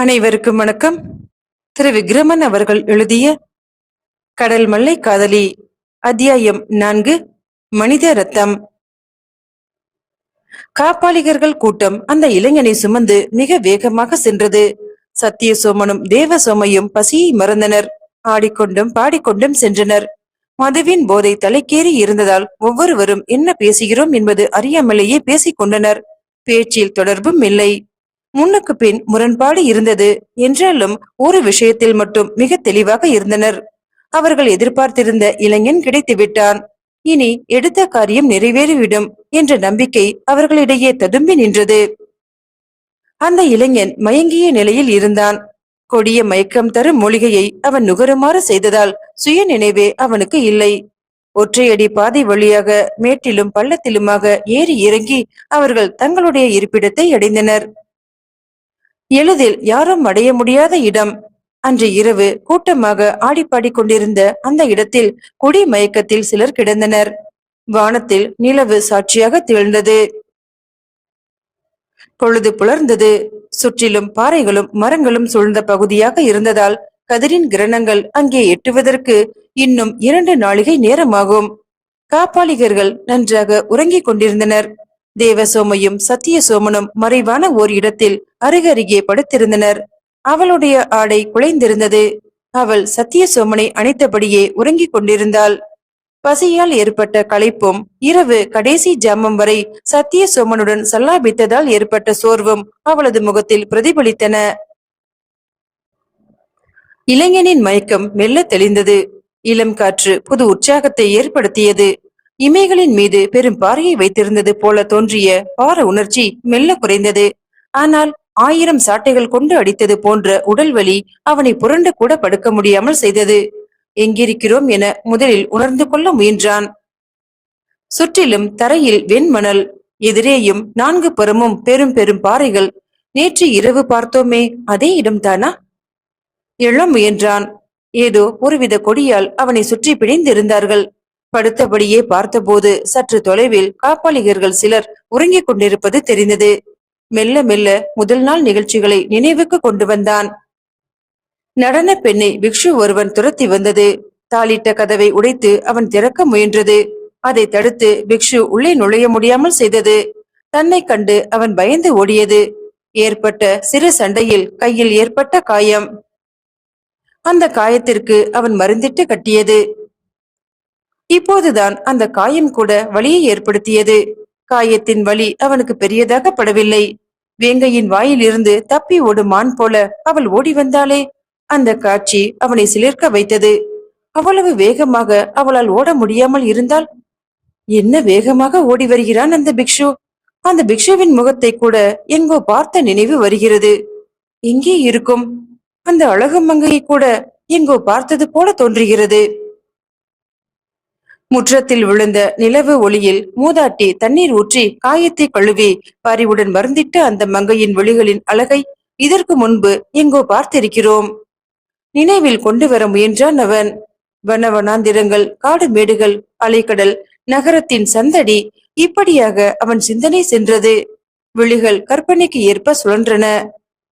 அனைவருக்கும் வணக்கம். திரு விக்ரமன் அவர்கள் எழுதிய கடல் மல்லை காதலி அத்தியாயம் நான்கு மனித ரத்தம். காப்பாளிகர்கள் கூட்டம் அந்த இளைஞனை சுமந்து மிக வேகமாக சென்றது. சத்திய சோமனும் தேவ சோமையும் பசியை மறந்தனர். ஆடிக்கொண்டும் பாடிக்கொண்டும் சென்றனர். மதுவின் போதை தலைக்கேறி இருந்ததால் ஒவ்வொருவரும் என்ன பேசுகிறோம் என்பது அறியாமலேயே பேசிக் கொண்டனர். பேச்சில் தொடர்பும் இல்லை. முன்னுக்கு பின் முரண்பாடு இருந்தது என்றாலும் ஒரு விஷயத்தில் மட்டும் மிக தெளிவாக இருந்தனர். அவர்கள் எதிர்பார்த்திருந்த இளைஞன் கிடைத்து விட்டான். இனி எடுத்த காரியம் நிறைவேறிவிடும் என்ற நம்பிக்கை அவர்களிடையே ததும்பி நின்றது. அந்த இளைஞன் மயங்கிய நிலையில் இருந்தான். கொடிய மயக்கம் தரும் மூலிகையை அவன் நுகருமாறு செய்ததால் சுய நினைவே அவனுக்கு இல்லை. ஒற்றையடி பாதை வழியாக மேட்டிலும் பள்ளத்திலுமாக ஏறி இறங்கி அவர்கள் தங்களுடைய இருப்பிடத்தை அடைந்தனர். எளிதில் யாரும் அடைய முடியாத இடம். அன்று இரவு கூட்டமாக ஆடிப்பாடி கொண்டிருந்த அந்த இடத்தில் குடி மயக்கத்தில் சிலர் கிடந்தனர். வானத்தில் நிலவு சாட்சியாக திகழ்ந்தது. பொழுது புலர்ந்தது. சுற்றிலும் பாறைகளும் மரங்களும் சூழ்ந்த பகுதியாக இருந்ததால் கதிரின் கிரணங்கள் அங்கே எட்டுவதற்கு இன்னும் இரண்டு நாளிகை நேரமாகும். காப்பாளிகர்கள் நன்றாக உறங்கிக் கொண்டிருந்தனர். தேவசோமையும் சத்திய சோமனும் மறைவான ஓர் இடத்தில் அருகருகே படுத்திருந்தனர். அவளுடைய ஆடை குலைந்திருந்தது. அவள் சத்திய சோமனை அணைத்தபடியே உறங்கிக் கொண்டிருந்தாள். பசியால் ஏற்பட்ட களைப்பும் இரவு கடைசி ஜாமம் வரை சத்திய சோமனுடன் சல்லாபித்ததால் ஏற்பட்ட சோர்வும் அவளது முகத்தில் பிரதிபலித்தன. இளைஞனின் மயக்கம் மெல்ல தெளிந்தது. இளம் காற்று புது உற்சாகத்தை ஏற்படுத்தியது. இமைகளின் மீது பெரும் பாறையை வைத்திருந்தது போல தோன்றிய பார உணர்ச்சி மெல்ல குறைந்தது. ஆனால் ஆயிரம் சாட்டைகள் கொண்டு அடித்தது போன்ற உடல் வலி அவனை புரண்டு கூட படுக்க முடியாமல் செய்தது. எங்கிருக்கிறோம் என முதலில் உணர்ந்து கொள்ள முயன்றான். சுற்றிலும் தரையில் வெண்மணல் எதிரேயும் நான்கு புறமும் பெரும் பெரும் பாறைகள். நேற்று இரவு பார்த்தோமே அதே இடம்தானா? எழ முயன்றான். ஏதோ ஒருவித கொடியால் அவனை சுற்றி பிணைந்திருந்தார்கள் படுத்தபடியே பார்த்தபோது சற்று தொலைவில் காப்பாளிகர்கள் சிலர் உறங்கிக் கொண்டிருப்பது தெரிந்தது. மெல்ல மெல்ல முதல் நாள் நிகழ்ச்சிகளை நினைவுக்கு கொண்டு வந்தான். நடன பெண்ணை பிக்ஷு ஒருவன் துரத்தி வந்தது. தாளிட்ட கதவை உடைத்து அவன் திறக்க முயன்றது. அதை தடுத்து பிக்ஷு உள்ளே நுழைய முடியாமல் செய்தது. தன்னை கண்டு அவன் பயந்து ஓடியது. ஏற்பட்ட சிறு சண்டையில் கையில் ஏற்பட்ட காயம். அந்த காயத்திற்கு அவன் மருந்திட்டு கட்டியது. இப்போதுதான் அந்த காயம் கூட வலியை ஏற்படுத்தியது. காயத்தின் வலி அவனுக்கு பெரியதாக படவில்லை. வேங்கையின் வாயில் இருந்து தப்பி ஓடும் மான் போல அவள் ஓடி வந்தாளே. அந்த காட்சி அவனை சிலிர்க்க வைத்தது. அவ்வளவு வேகமாக அவளால் ஓட முடியாமல் இருந்தால் என்ன வேகமாக ஓடி வருகிறான் அந்த பிக்ஷு? அந்த பிக்ஷுவின் முகத்தை கூட எங்கோ பார்த்த நினைவு வருகிறது. எங்கே இருக்கும்? அந்த அழகு மங்கையை கூட எங்கோ பார்த்தது போல தோன்றுகிறது. முற்றத்தில் விழுந்த நிலவு ஒளியில் மூதாட்டி தண்ணீர் ஊற்றி காயத்தை கழுவி பறிவுடன் மருந்திட்டு அந்த மங்கையின் விழிகளின் அழகை இதற்கு முன்பு எங்கோ பார்த்திருக்கிறோம். நினைவில் கொண்டு வர முயன்றான் அவன். வனவனாந்திரங்கள் காடு மேடுகள் அலைக்கடல் நகரத்தின் சந்தடி இப்படியாக அவன் சிந்தனை சென்றது. விழிகள் கற்பனைக்கு ஏற்ப சுழன்றன.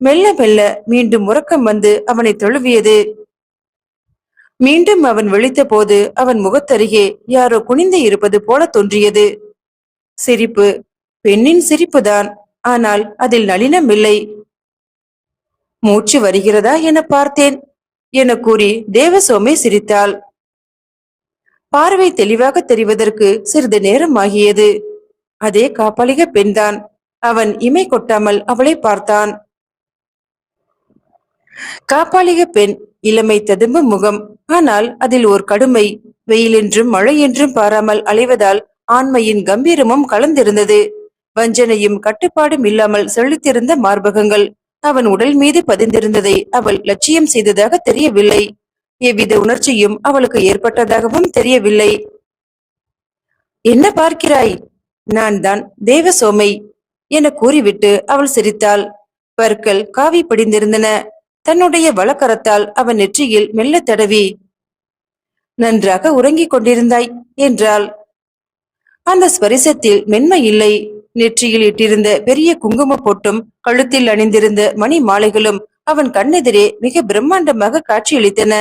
மெல்ல மெல்ல மீண்டும் உறக்கம் வந்து அவனை தொழுவியது. மீண்டும் அவன் விழித்த போது அவன் முகத்தருகே யாரோ குனிந்து இருப்பது போல தோன்றியது. சிரிப்பு. பெண்ணின் சிரிப்புதான். ஆனால் அதில் நளினம் இல்லை மூச்சு வருகிறதா என பார்த்தேன். என கூறி தேவசோமே சிரித்தாள். பார்வை தெளிவாக தெரிவதற்கு சிறிது நேரம் ஆகியது. அதே காப்பாளிக பெண்தான். அவன் இமை கொட்டாமல் அவளை பார்த்தான். காப்பாளிக பெண். இளமை ததும்பும் முகம். ஆனால் அதில் ஓர் கடுமை. வெயில் என்றும் மழை என்றும் பாராமல் அலைவதால் ஆண்மையின் கம்பீரமும் கலந்திருந்தது. வஞ்சனையும் கட்டுப்பாடும் இல்லாமல் செழித்திருந்த மார்பகங்கள். அவன் உடல் மீது பதிந்திருந்ததை அவள் லட்சியம் செய்ததாக தெரியவில்லை. எவ்வித உணர்ச்சியும் அவளுக்கு ஏற்பட்டதாகவும் தெரியவில்லை. என்ன பார்க்கிறாய்? நான் தான் தேவசோமை என கூறிவிட்டு அவள் சிரித்தாள். பற்கள் காவி படிந்திருந்தன. தன்னுடைய வழக்கரத்தால் அவன் நெற்றியில் மெல்ல தடவி நன்றாக உறங்கிக் கொண்டிருந்தாய் என்றாள். அந்த ஸ்பரிசத்தில் மென்மை இல்லை. நெற்றியில் இட்டிருந்த பெரிய குங்கும பொட்டும் கழுத்தில் அணிந்திருந்த மணி மாலைகளும் அவன் கண்ணெதிரே மிக பிரம்மாண்டமாக காட்சியளித்தன.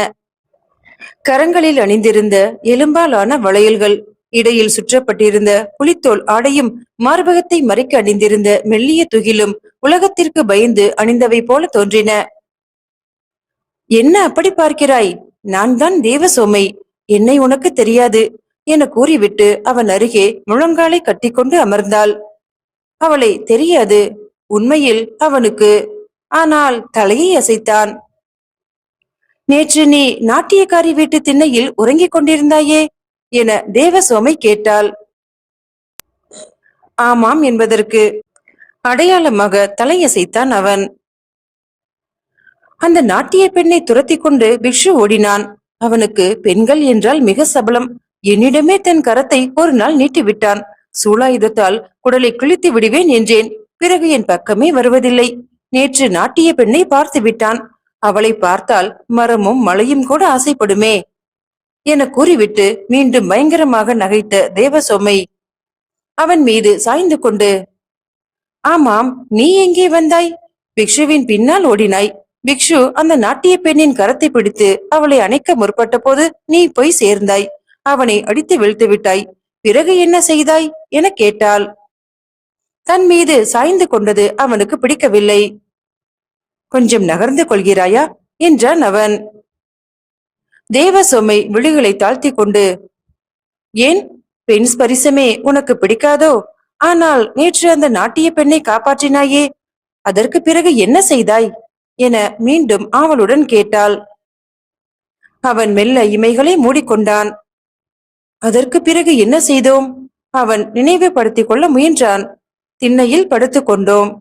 கரங்களில் அணிந்திருந்த எலும்பாலான வளையல்கள் இடையில் சுற்றப்பட்டிருந்த புலித்தோல் ஆடையும் மார்பகத்தை மறைக்க அணிந்திருந்த மெல்லிய துகிலும் உலகத்திற்கு பயந்து அணிந்தவை போல தோன்றின. என்ன அப்படி பார்க்கிறாய்? நான் தான் தேவசோமை என்னை உனக்கு தெரியாது என கூறிவிட்டு அவன் அருகே முழங்காலை கட்டிக்கொண்டு அமர்ந்தாள். அவளை தெரியாது. உண்மையில் அவனுக்கு ஆனால் தலையை அசைத்தான். நேற்று நீ நாட்டியக்காரி வீட்டு திண்ணையில் உறங்கிக் கொண்டிருந்தாயே என தேவசோமை கேட்டாள். ஆமாம் என்பதற்கு அடையாளமாக தலையசைத்தான் அவன். அந்த நாட்டிய பெண்ணை துரத்தி கொண்டு பிக்ஷு ஓடினான். அவனுக்கு பெண்கள் என்றால் மிக சபலம். என்னிடமே தன் கரத்தை ஒரு நாள் நீட்டிவிட்டான். சூலாயுதத்தால் குடலை கிழித்து விடுவேன் என்றேன். பிறகு என் பக்கமே வருவதில்லை. நேற்று நாட்டிய பெண்ணை பார்த்து விட்டான். அவளை பார்த்தால் மரமும் மலையும் கூட ஆசைப்படுமே என கூறிவிட்டு மீண்டும் பயங்கரமாக நகைத்த தேவசோமை அவன் மீது சாய்ந்து கொண்டு ஆமாம் நீ எங்கே வந்தாய்? பிக்ஷுவின் பின்னால் ஓடினாய். பிக்ஷு அந்த நாட்டிய பெண்ணின் கரத்தை பிடித்து அவளை அணைக்க முற்பட்ட போது நீ போய் சேர்ந்தாய். அவனை அடித்து வீழ்த்து விட்டாய். பிறகு என்ன செய்தாய்? என கேட்டாள். தன் மீது சாய்ந்து கொண்டது அவனுக்கு பிடிக்கவில்லை. கொஞ்சம் நகர்ந்து கொள்கிறாயா? என்றான் அவன். தேவசோமை விழிகளை தாழ்த்தி கொண்டு ஏன்? பெண் ஸ்பரிசமே உனக்கு பிடிக்காதோ? ஆனால் நேற்று அந்த நாட்டிய பெண்ணை காப்பாற்றினாயே. அதற்கு பிறகு என்ன செய்தாய்? என மீண்டும் ஆவலுடன் கேட்டாள். அவன் மெல்ல இமைகளை மூடிக்கொண்டான். அதற்கு பிறகு என்ன செய்தோம்? அவன் நினைவுபடுத்திக் கொள்ள முயன்றான். திண்ணையில் படுத்துக் கொண்டோம்.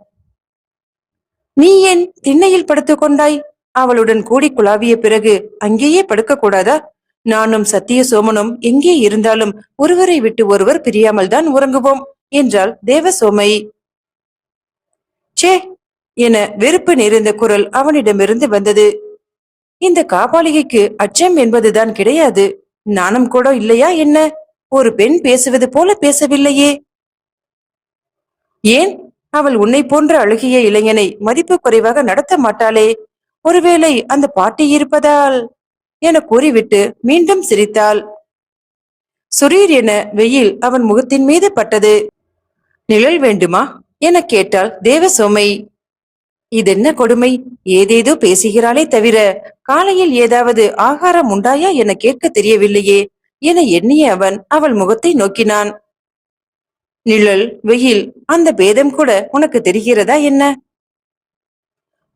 நீ ஏன் திண்ணையில் படுத்துக் கொண்டாய்? அவளுடன் கூடி குழாவிய பிறகு அங்கேயே படுக்க கூடாதா? நானும் சத்திய சோமனும் எங்கே இருந்தாலும் ஒருவரை விட்டு ஒருவர் பிரியாமல் தான் உறங்குவோம் என்றாள் தேவசோமை சே என வெறுப்பு நிறைந்த குரல் அவனிடமிருந்து வந்தது. இந்த காபாலிகைக்கு அச்சம் என்பதுதான் கிடையாது. நாணம் கூட இல்லையா என்ன? ஒரு பெண் பேசுவது போல பேசவில்லையே. ஏன்? அவள் உன்னை போன்ற அழுகிய இளைஞனை மதிப்பு குறைவாக நடத்த மாட்டாளே. ஒருவேளை அந்த பாட்டி இருப்பதால்? என கூறிவிட்டு மீண்டும் சிரித்தாள். சுரீர் என வெயில் அவன் முகத்தின் மீது பட்டது. நிழல் வேண்டுமா? என கேட்டாள் தேவசோமை. இதென்ன கொடுமை? ஏதேதோ பேசுகிறாளே தவிர காலையில் ஏதாவது ஆகாரம் உண்டாயா என கேட்க தெரியவில்லையே என எண்ணிய அவன் அவள் முகத்தை நோக்கினான். நிழல் வெயில் அந்த பேதம் கூட உனக்கு தெரிகிறதா என்ன?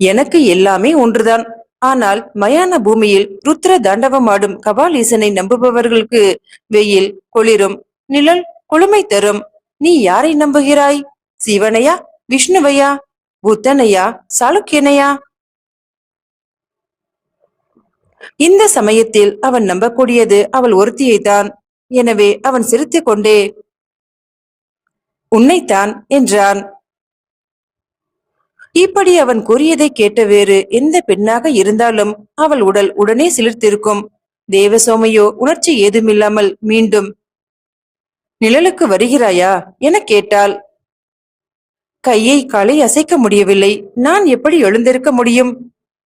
எனக்கு எல்லாமே ஒன்றுதான். ஆனால் மயான பூமியில் ருத்ர தாண்டவமாடும் கபாலீசனை நம்புபவர்களுக்கு வெயில் குளிரும் நிழல் குளுமை தரும். நீ யாரை நம்புகிறாய்? சிவனையா? விஷ்ணுவையா? புத்தனையா? சாளுக்கியனையா? இந்த சமயத்தில் அவன் நம்பக்கூடியது அவள் ஒருத்தியைத்தான். எனவே அவன் சிரித்து கொண்டே உன்னைத்தான் என்றான். இப்படி அவன் கூறியதை கேட்ட வேறு எந்த பெண்ணாக இருந்தாலும் அவள் உடல் உடனே சிலிர்த்திருக்கும். தேவசோமையோ உணர்ச்சி ஏதுமில்லாமல் மீண்டும் நிழலுக்கு வருகிறாயா? என கேட்டாள். கையை காலை அசைக்க முடியவில்லை. நான் எப்படி எழுந்திருக்க முடியும்?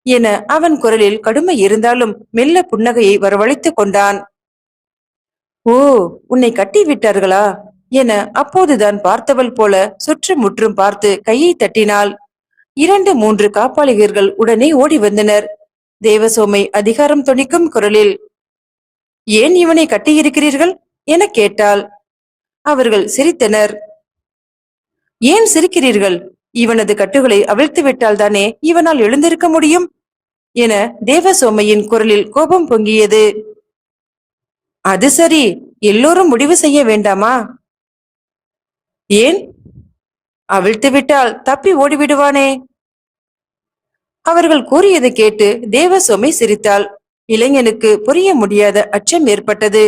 என அவன் குரலில் கடுமை இருந்தாலும் மெல்ல புன்னகையை வரவழைத்துக் கொண்டான். ஓ உன்னை கட்டி விட்டார்களா? என அப்போதுதான் பார்த்தவள் போல சுற்றுமுற்றும் பார்த்து கையை தட்டினாள். இரண்டு மூன்று காப்பாளிகர்கள் உடனே ஓடி வந்தனர். தேவசோமை அதிகாரம் துணிக்கும் குரலில் ஏன் இவனை கட்டியிருக்கிறீர்கள்? என கேட்டாள். அவர்கள் சிரித்தனர். ஏன் சிரிக்கிறீர்கள்? இவனது கட்டுகளை அவிழ்த்து விட்டால் தானே இவனால் எழுந்திருக்க முடியும்? என தேவசோமையின் குரலில் கோபம் பொங்கியது. அது சரி எல்லோரும் முடிவு செய்ய வேண்டாமா? ஏன்? அவிழ்த்து விட்டால் தப்பி ஓடிவிடுவானே. அவர்கள் கூறியதை கேட்டு தேவசோமை சிரித்தாள். இளைஞனுக்கு புரிய முடியாத அச்சம் ஏற்பட்டது.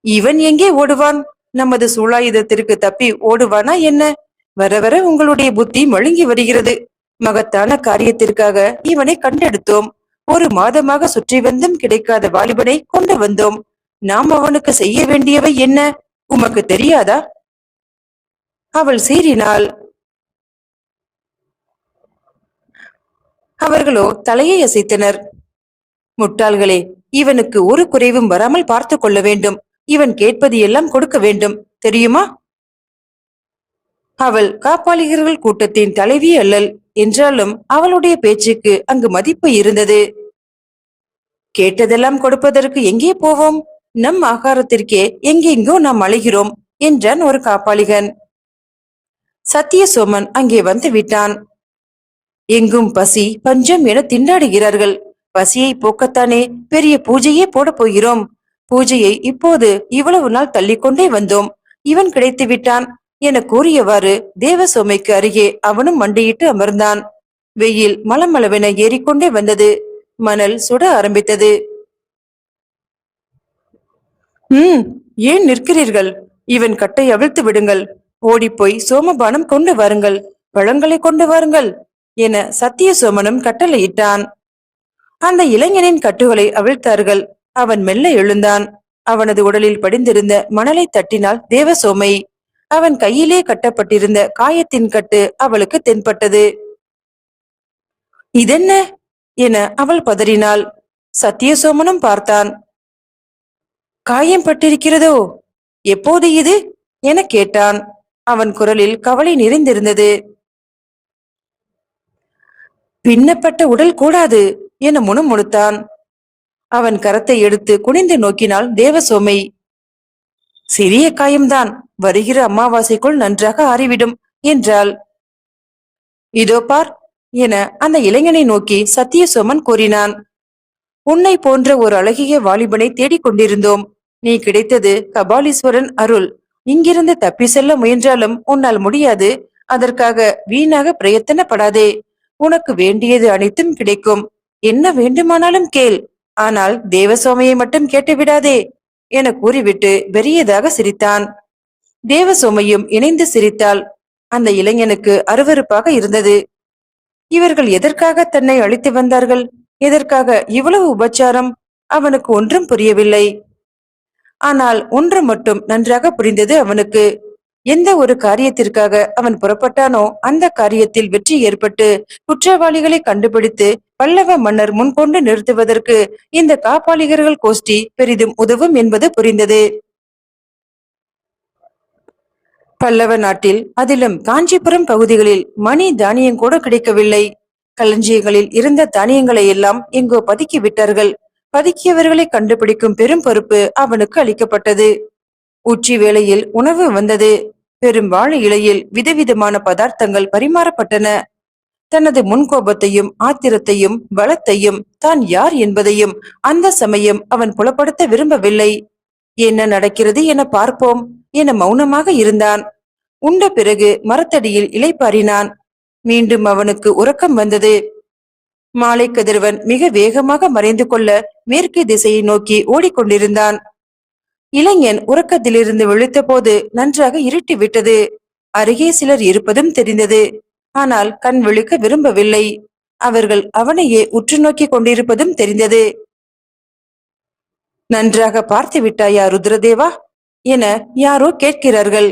இவன் எங்கே ஓடுவான்? நமது சூழாயுதத்திற்கு தப்பி ஓடுவானா என்ன? வர வர உங்களுடைய புத்தி மழுங்கி வருகிறது. மகத்தான காரியத்திற்காக இவனை கண்டெடுத்தோம். ஒரு மாதமாக சுற்றி வந்தும் கிடைக்காத வாலிபனை கொண்டு வந்தோம். நாம் அவனுக்கு செய்ய வேண்டியவை என்ன? உமக்கு தெரியாதா? அவள் சீறினாள். அவர்களோ தலையை அசைத்தனர். முட்டாள்களே இவனுக்கு ஒரு குறைவும் வராமல் பார்த்து கொள்ள வேண்டும். இவன் கேட்பது எல்லாம் கொடுக்க வேண்டும். தெரியுமா? அவள் காப்பாளிகர்கள் கூட்டத்தின் தலைவி அல்லல். என்றாலும் அவளுடைய பேச்சுக்கு அங்கு மதிப்பு இருந்தது. கேட்டதெல்லாம் கொடுப்பதற்கு எங்கே போவோம்? நம் ஆகாரத்திற்கே எங்கெங்கோ நாம் அழைகிறோம் என்றான் ஒரு காப்பாளிகன். சத்தியசோமன் அங்கே வந்து விட்டான். எங்கும் பசி பஞ்சம் என திண்டாடுகிறார்கள். பசியை போக்கத்தானே பெரிய பூஜையே போடப் போகிறோம். பூஜையை இப்போது இவ்வளவு நாள் தள்ளிக்கொண்டே வந்தோம். இவன் கிடைத்து விட்டான் என கூறியவாறு தேவசோமைக்கு அருகே அவனும் மண்டியிட்டு அமர்ந்தான். வெயில் மலமளவென ஏறிக்கொண்டே வந்தது. மணல் சுட ஆரம்பித்தது. ம் ஏன் நிற்கிறீர்கள்? இவன் கட்டை அவிழ்த்து விடுங்கள். ஓடிப்போய் சோமபானம் கொண்டு வாருங்கள். பழங்களை கொண்டு வாருங்கள் என சத்திய சோமனும் கட்டளையிட்டான். அந்த இளைஞனின் கட்டுகளை அவிழ்த்தார்கள். அவன் மெல்ல எழுந்தான். அவனது உடலில் படிந்திருந்த மணலை தட்டினால் தேவசோமை. அவன் கையிலே கட்டப்பட்டிருந்த காயத்தின் கட்டு அவளுக்கு தென்பட்டது. இதென்ன? என அவள் பதறினாள். சத்தியசோமனும் பார்த்தான். காயம் பட்டிருக்கிறதோ? எப்போது இது? என கேட்டான். அவன் குரலில் கவலை நிறைந்திருந்தது. பின்னப்பட்ட உடல் கூடாது என முணுமுணுத்தான். அவன் கரத்தை எடுத்து குனிந்து நோக்கினாள் தேவசோமை. சிறிய காயம்தான் வருகிற அமாவாசைக்குள் நன்றாக ஆறிவிடும் என்றாள். இதோ பார் என அந்த இளைஞனை நோக்கி சத்தியசோமன் கூறினான். உன்னை போன்ற ஒரு அழகிய வாலிபனை தேடிக் கொண்டிருந்தோம். நீ கிடைத்தது கபாலீஸ்வரன் அருள். இங்கிருந்து தப்பி செல்ல முயன்றாலும் உன்னால் முடியாது. அதற்காக வீணாக பிரயத்தனப்படாதே. உனக்கு வேண்டியது அனைத்தும் கிடைக்கும். என்ன வேண்டுமானாலும் கேள். ஆனால் தேவசோமையை மட்டும் கேட்டு விடாதே என கூறிவிட்டு பெரியதாக சிரித்தான். தேவசோமையும் இணைந்து சிரித்தாள். அந்த இளைஞனுக்கு அருவருப்பாக இருந்தது. இவர்கள் எதற்காக தன்னை அழைத்து வந்தார்கள்? எதற்காக இவ்வளவு உபச்சாரம்? அவனுக்கு ஒன்றும் புரியவில்லை. ஆனால் ஒன்று மட்டும் நன்றாக புரிந்தது அவனுக்கு. எந்த ஒரு காரியத்திற்காக அவன் புறப்பட்டானோ அந்த காரியத்தில் வெற்றி ஏற்பட்டு குற்றவாளிகளை கண்டுபிடித்து பல்லவ மன்னர் முன்கொண்டு நிறுத்துவதற்கு இந்த காப்பாளிகர்கள் கோஷ்டி பெரிதும் உதவும் என்பது புரிந்தது. பல்லவ நாட்டில் அதிலும் காஞ்சிபுரம் பகுதிகளில் மணி தானியம் கூட கிடைக்கவில்லை. களஞ்சியங்களில் இருந்த தானியங்களை எல்லாம் எங்கோ பதுக்கி விட்டார்கள். பதுக்கியவர்களை கண்டுபிடிக்கும் பெரும் பொறுப்பு அவனுக்கு அளிக்கப்பட்டது. உச்சி வேளையில் உணவு வந்தது. பெரும் வாழை இலையில் விதவிதமான பதார்த்தங்கள் பரிமாறப்பட்டன. தனது முன்கோபத்தையும் ஆத்திரத்தையும் பலத்தையும் தான் யார் என்பதையும் அந்த சமயம் அவன் புலப்படுத்த விரும்பவில்லை. என்ன நடக்கிறது என பார்ப்போம் என மௌனமாக இருந்தான். உண்ட பிறகு மரத்தடியில் இலைப்பாரினான் மீண்டும் அவனுக்கு உறக்கம் வந்தது. மாலை கதிரவன் மிக வேகமாக மறைந்து கொள்ள மேற்கு திசையை நோக்கி ஓடிக்கொண்டிருந்தான். இளைஞன் உறக்கத்திலிருந்து விழித்த போது நன்றாக இருட்டி விட்டது அருகே சிலர் இருப்பதும் தெரிந்தது. ஆனால் கண் விழிக்க விரும்பவில்லை. அவர்கள் அவனையே உற்று நோக்கி கொண்டிருப்பதும் தெரிந்தது. நன்றாக பார்த்து விட்டாயா ருத்ரதேவா? என யாரோ கேட்கிறார்கள்.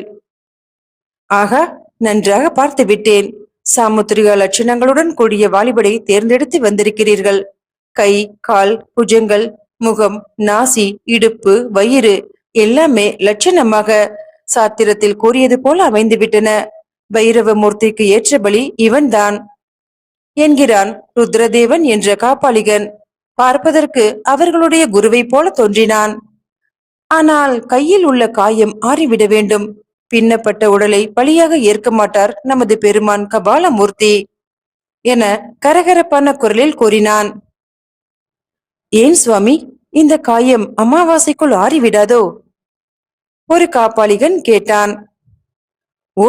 ஆகா நன்றாக பார்த்து விட்டேன் சாமுத்திரிக லட்சணங்களுடன் கூடிய வாலிபடை தேர்ந்தெடுத்து வந்திருக்கிறீர்கள். கை கால் புஜங்கள் முகம் நாசி இடுப்பு வயிறு எல்லாமே லட்சணமாக. சாத்திரத்தில் கூறியது போல அமைந்துவிட்டன. பைரவ மூர்த்திக்கு ஏற்ற பலி இவன்தான் என்கிறான் ருத்ரதேவன் என்ற காப்பாளிகன். பார்ப்பதற்கு அவர்களுடைய குருவை போல தோன்றினான். ஆனால் கையில் உள்ள காயம் ஆறிவிட வேண்டும். பின்னப்பட்ட உடலை பலியாக ஏற்க மாட்டார் நமது பெருமான் கபாலமூர்த்தி என கரகரப்பான குரலில் கூறினான். ஏன் சுவாமி இந்த காயம் அமாவாசைக்குள் ஆறிவிடாதோ? ஒரு காப்பாளிகன் கேட்டான். ஓ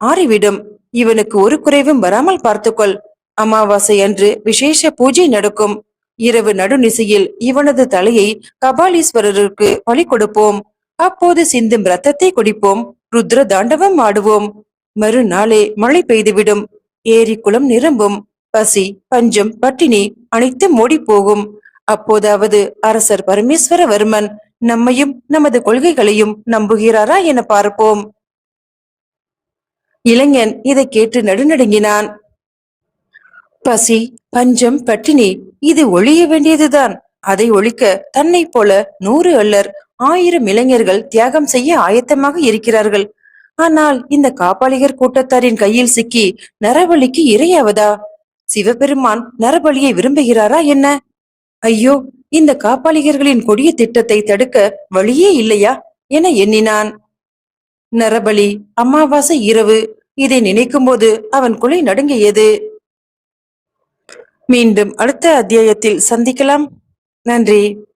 ஆறிவிடும். இவனுக்கு ஒரு குறைவும் வராமல் பார்த்துக்கொள். அமாவாசை அன்று விசேஷ பூஜை நடக்கும். இரவு நடுநிசையில் இவனது தலையை கபாலீஸ்வரருக்கு பலி கொடுப்போம். அப்போது சிந்தும் ரத்தத்தை குடிப்போம். ருத்ர தாண்டவம் ஆடுவோம். மறுநாளே மழை பெய்துவிடும். ஏரி குளம் நிரம்பும். பசி பஞ்சம் பட்டினி அனைத்தும் மூடி போகும் அப்போதாவது அரசர் பரமேஸ்வரவர்மன் நம்மையும் நமது கொள்கைகளையும் நம்புகிறாரா என பார்ப்போம். இளைஞன் இதை கேட்டு நடுநடுங்கினான். பசி பஞ்சம் பட்டினி இது ஒழிய வேண்டியதுதான். அதை ஒழிக்க தன்னைப் போல நூறு அல்லர் ஆயிரம் இளைஞர்கள் தியாகம் செய்ய ஆயத்தமாக இருக்கிறார்கள். ஆனால் இந்த காப்பாளிகர் கூட்டத்தாரின் கையில் சிக்கி நரபலிக்கு இரையாவதா? சிவபெருமான் நரபலியை விரும்புகிறாரா என்ன? ஐயோ இந்த காப்பாளிகர்களின் கொடிய திட்டத்தை தடுக்க வழியே இல்லையா? என எண்ணினான். நரபலி அமாவாசை இரவு இதை நினைக்கும்போது அவன் குலை நடுங்கியது. மீண்டும் அடுத்த அத்தியாயத்தில் சந்திக்கலாம். நன்றி.